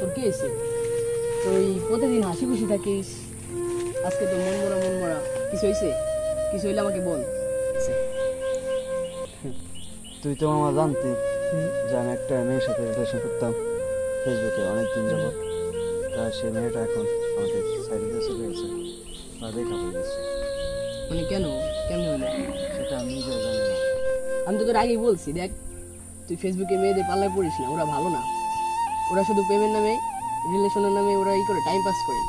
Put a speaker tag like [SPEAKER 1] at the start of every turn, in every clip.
[SPEAKER 1] তোর কি হয়েছে তুই প্রতিদিন হাসি খুশি থাকিস। আজকে তো মন মরা মন মরা। কিছু হয়েছে কিছু হইলে আমাকে বল।
[SPEAKER 2] তুই তো আমার জানতি। যে আমি একটা মেয়ের সাথে রিলেশন করতাম ফেসবুকে অনেক দিন যাবত তা সে মেয়েটা এখন আমাকে সাইডে দিয়ে চলে গেছে। বা দেখা হয়ে গেছে।
[SPEAKER 1] মানে কেন? কেমন হলো?
[SPEAKER 2] সেটা আমি নিজেও জানি না।
[SPEAKER 1] আমি তো তোর আগেই বলছি দেখ তুই ফেসবুকে মেয়েদের পাল্লায় পড়িস না ওরা ভালো না। ওরা শুধু প্রেমের নামে রিলেশনের নামে ওরা ই করে টাইম পাস করে।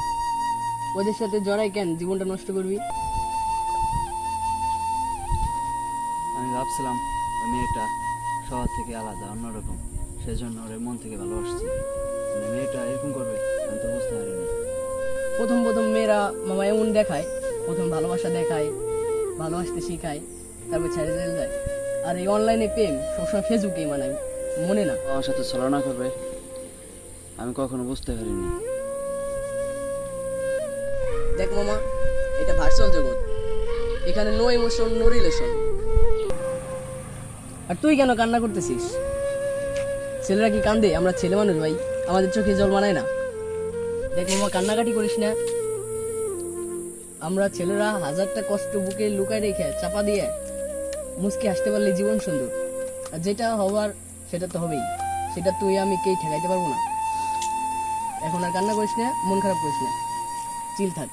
[SPEAKER 1] ওদের সাথে জড়াই কেন? জীবনটা নষ্ট করবি?
[SPEAKER 2] আমি ভাবছিলাম ওই মেয়েটা সবার থেকে আলাদা অন্যরকম। সেজন্য ওর মন থেকে ভালোবাসছি। মানে মেয়েটা এরকম করবে আমি তো বুঝতে পারিনি।
[SPEAKER 1] প্রথম প্রথম মেয়েরা মামা এমন দেখায় প্রথম ভালোবাসা দেখায় ভালোবাসতে শেখায় তারপর ছেড়ে যায়। আর এই অনলাইনে প্রেম সবসময় ফেসবুকেই মানায় মনে না।
[SPEAKER 2] আমার সাথে ছলনা করবে আমি কখনো বুঝতে পারিনি।
[SPEAKER 1] দেখ মামা, এটা ভার্চুয়াল জগৎ। এখানে নো ইমোশন নো রিলেশন আর তুই কেন কান্না করতেছিস? ছেলেরা কি কান্দে? আমরা ছেলে মানুষ ভাই, আমাদের চোখে জল মানায় না। দেখ মামা, কান্নাকাটি করিস না। আমরা ছেলেরা হাজারটা কষ্ট বুকে লুকায় রেখে, চাপা দিয়ে মুসকে হাসতে পারলে জীবন সুন্দর। আর যেটা হওয়ার, সেটা তো হবেই। সেটা তুই আমি কেই ঠেকাইতে পারব না। এখন আর কান্না করিস না মন খারাপ করিস না। চিল থাক।